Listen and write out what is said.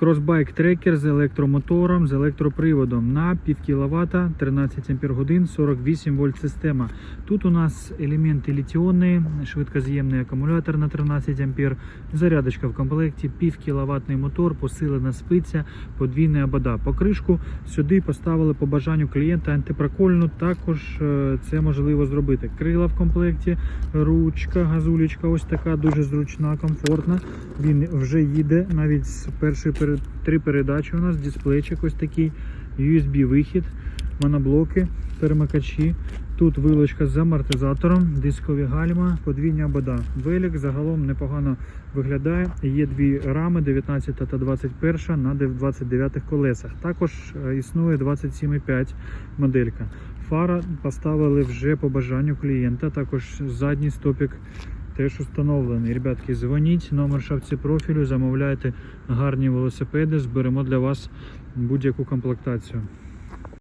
Crossbike трекер з електромотором, з електроприводом на пів кіловата, 13 ампер годин, 48 вольт система. Тут у нас елементи літіонні, швидкоз'ємний акумулятор на 13 ампер, зарядочка в комплекті, пів кіловатний мотор, посилена спиця, подвійна обода. Покришку сюди поставили по бажанню клієнта антипрокольну. Також е, це можливо зробити. Крила в комплекті, ручка, газулечка, ось така дуже зручна, комфортна. Він вже їде навіть з першої пере- три передачі. У нас дисплейчик ось такий, USB вихід, моноблоки, перемикачі. Тут вилочка з амортизатором, дискові гальма, подвійня обода. Велик загалом непогано виглядає. Є дві рами 19 та 21 на 29 колесах. Також е, існує 27,5 моделька. Фара поставили вже по бажанню клієнта. Також задній стопік теж установлений. Ребятки, дзвоніть, номер шапці профілю, замовляйте гарні велосипеди, зберемо для вас будь-яку комплектацію.